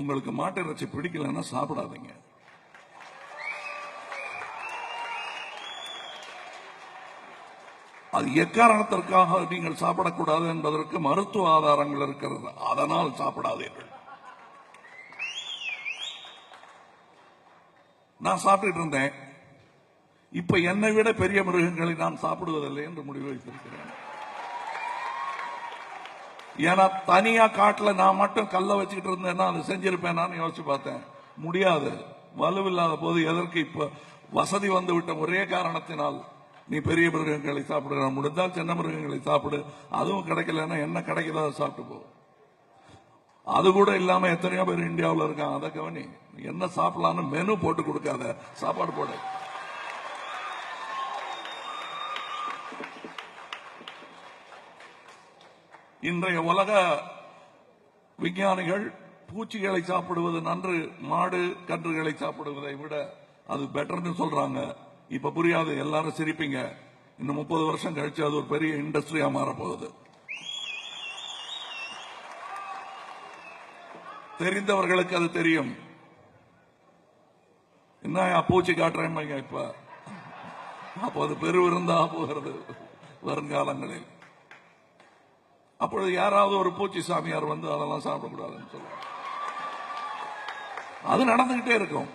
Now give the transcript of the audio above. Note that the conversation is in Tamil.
உங்களுக்கு மாட்டு இறைச்சி பிடிக்கலன்னா சாப்பிடாதீங்க. அது எக்காரணத்திற்காக நீங்கள் சாப்பிடக்கூடாது என்பதற்கு மருத்துவ ஆதாரங்கள் இருக்கிறது. அதனால் சாப்பிடாதீர்கள். நான் சாப்பிட்டுட்டு இருந்தேன். இப்ப என்னை விட பெரிய மிருகங்களை நான் சாப்பிடுவதில்லை என்று முடிவு வைத்திருக்கிறேன். ஏன்னா தனியா காட்டுல நான் மட்டும் கல்ல வச்சுக்கிட்டு இருந்தேன்னா அதை செஞ்சிருப்பேனான்னு யோசிச்சு பார்த்தேன். முடியாது. வலுவில்லாத போது எதற்கு இப்ப வசதி வந்து விட்ட ஒரே காரணத்தினால் நீ பெரிய மிருகங்களை சாப்பிடுற முடிந்தால் சின்ன மிருகங்களை சாப்பிடு அதுவும் கிடைக்கலன்னா என்ன கிடைக்குதோ அதை சாப்பிட்டு போ. அது கூட இல்லாம எத்தனையோ பேர் இந்தியாவில் இருக்காங்க. அதை கவனி. என்ன சாப்பிடலான்னு மெனு போட்டு கொடுக்காத. சாப்பாடு போடு. இன்றைய உலக விஞ்ஞானிகள் பூச்சிகளை சாப்பிடுவது நன்று மாடு கன்றுகளை சாப்பிடுவதை விட அது பெட்டர்னு சொல்றாங்க. இப்ப புரியாது எல்லாரும் சிரிப்பீங்க. இன்னும் முப்பது வருஷம் கழிச்சு அது ஒரு பெரிய இண்டஸ்ட்ரியா மாறப்போகுது. தெரிந்தவர்களுக்கு அது தெரியும். என்ன பூச்சி காட்டுறேன் இப்ப? அப்போ அது பெருவிருந்தா போகிறது வருங்காலங்களில். அப்பொழுது யாராவது ஒரு பூச்சி சாமியார் வந்து அதெல்லாம் சாப்பிடக்கூடாதுன்னு சொல்லுவாங்க. அது நடந்துகிட்டே இருக்கும்.